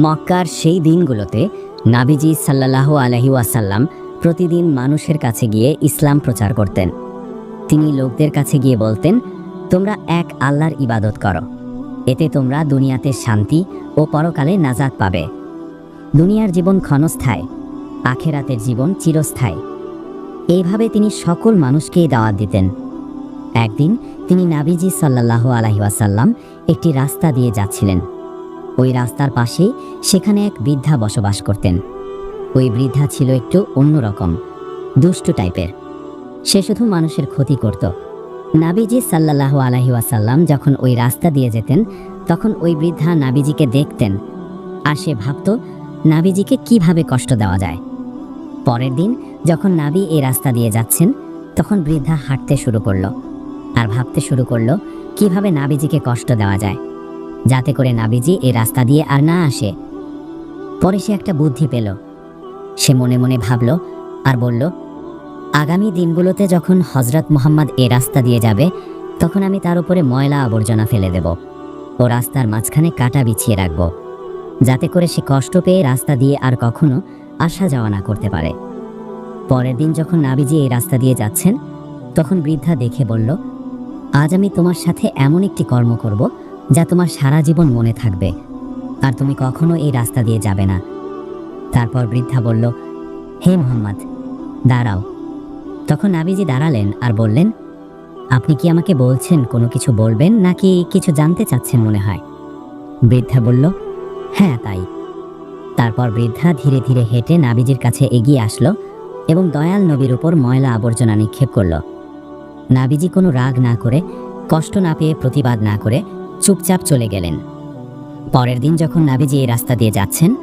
মক্কার সেই দিনগুলোতে নাবিজি সাল্লাহ আলহি ওয়াসাল্লাম প্রতিদিন মানুষের কাছে গিয়ে ইসলাম প্রচার করতেন। তিনি লোকদের কাছে গিয়ে বলতেন, তোমরা এক আল্লাহর ইবাদত করো। এতে তোমরা দুনিয়াতে শান্তি ও পরকালে নাজাদ পাবে। দুনিয়ার জীবন ক্ষণস্থায়ী, আখেরাতের জীবন চিরস্থায়ী। এইভাবে তিনি সকল মানুষকেই দাওয়াত দিতেন। একদিন তিনি নাবিজি সাল্লাহ আলহিহাসাল্লাম একটি রাস্তা দিয়ে যাচ্ছিলেন। ওই রাস্তার পাশেই সেখানে এক বৃদ্ধা বসবাস করতেন। ওই বৃদ্ধা ছিল একটু অন্যরকম দুষ্টু টাইপের। সে শুধু মানুষের ক্ষতি করত। নাবিজি সাল্লাহ আলহি ওয়াসাল্লাম যখন ওই রাস্তা দিয়ে যেতেন, তখন ওই বৃদ্ধা নাবিজিকে দেখতেন আর সে ভাবত, নাবিজিকে কীভাবে কষ্ট দেওয়া যায়? পরের দিন যখন নাবি এই রাস্তা দিয়ে যাচ্ছেন, তখন বৃদ্ধা হাঁটতে শুরু করল আর ভাবতে শুরু করল, কীভাবে নাবিজিকে কষ্ট দেওয়া যায়? যাতে করে নাবিজি এ রাস্তা দিয়ে আর না আসে। পরে সে একটা বুদ্ধি পেল। সে মনে মনে ভাবল আর বলল, আগামী দিনগুলোতে যখন হজরত মোহাম্মদ এ রাস্তা দিয়ে যাবে, তখন আমি তার উপরে ময়লা আবর্জনা ফেলে দেব। ও রাস্তার মাঝখানে কাটা বিছিয়ে রাখব। যাতে করে সে কষ্ট পেয়ে রাস্তা দিয়ে আর কখনো আসা যাওয়া না করতে পারে। পরের দিন যখন নাবিজি এই রাস্তা দিয়ে যাচ্ছেন, তখন বৃদ্ধা দেখে বলল, আজ আমি তোমার সাথে এমন একটি কর্ম করব যা তোমার সারা জীবন মনে থাকবে। আর তুমি কখনো এই রাস্তা দিয়ে যাবে না। তারপর বৃদ্ধা বলল, হে মোহাম্মদ, দাঁড়াও। তখন নাবিজি দাঁড়ালেন আর বললেন, আপনি কি আমাকে বলছেন, কোনো কিছু বলবেন, নাকি কিছু জানতে চাচ্ছেন মনে হয়? বৃদ্ধা বলল হ্যাঁ তাই। তারপর বৃদ্ধা ধীরে ধীরে হেঁটে নাবিজির কাছে এগিয়ে আসলো এবং দয়াল নবীর উপর ময়লা আবর্জনা নিক্ষেপ করল। নাবিজি কোনো রাগ না করে, কষ্ট না পেয়ে প্রতিবাদ না করে চুপচাপ চলে গেলেন। পরের দিন যখন নাবিজি এই রাস্তা দিয়ে যাচ্ছেন,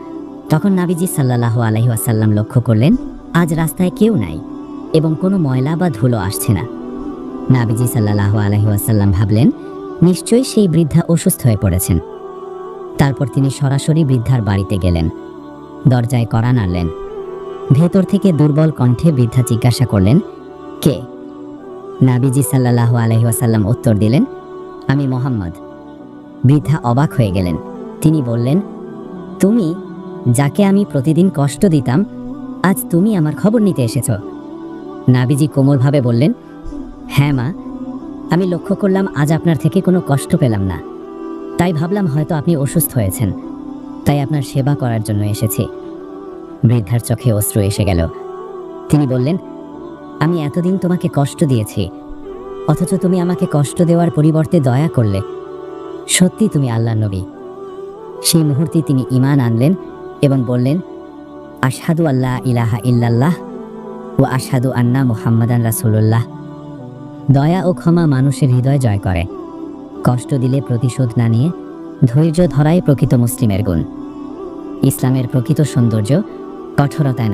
তখন নাবিজি সাল্লাহ আলহি আসাল্লাম লক্ষ্য করলেন, আজ রাস্তায় কেউ নাই এবং কোনো ময়লা বা ধুলো আসছে না। নাবিজি সাল্লাহ আলহি আসাল্লাম ভাবলেন, নিশ্চয়ই সেই বৃদ্ধা অসুস্থ হয়ে পড়েছেন। তারপর তিনি সরাসরি বৃদ্ধার বাড়িতে গেলেন। দরজায় কড়া নাড়লেন। ভেতর থেকে দুর্বল কণ্ঠে বৃদ্ধা জিজ্ঞাসা করলেন, কে? নাবিজি সাল্লাহ আলহি আসাল্লাম উত্তর দিলেন, আমি মোহাম্মদ। বৃদ্ধা অবাক হয়ে গেলেন। তিনি বললেন, তুমি, যাকে আমি প্রতিদিন কষ্ট দিতাম, আজ তুমি আমার খবর নিতে এসেছ। নাবিজি কোমলভাবে বললেন হ্যাঁ মা, আমি লক্ষ্য করলাম আজ আপনার থেকে কোনো কষ্ট পেলাম না। তাই ভাবলাম হয়তো আপনি অসুস্থ হয়েছেন। তাই আপনার সেবা করার জন্য এসেছি। বৃদ্ধার চোখে অশ্রু এসে গেল। তিনি বললেন, আমি এতদিন তোমাকে কষ্ট দিয়েছি। অথচ তুমি আমাকে কষ্ট দেওয়ার পরিবর্তে দয়া করলে। সত্যি তুমি আল্লাহ নবী। সেই মুহূর্তে তিনি ইমান আনলেন এবং বললেন, আশহাদু আল্লাহ ইলাহা ইল্লাল্লাহ ও আশহাদু আন্না মুহাম্মাদান রাসূলুল্লাহ। দয়া ও ক্ষমা মানুষের হৃদয় জয় করে। কষ্ট দিলে প্রতিশোধ না নিয়ে ধৈর্য ধরাই প্রকৃত মুসলিমের গুণ। ইসলামের প্রকৃত সৌন্দর্য কঠোরতায়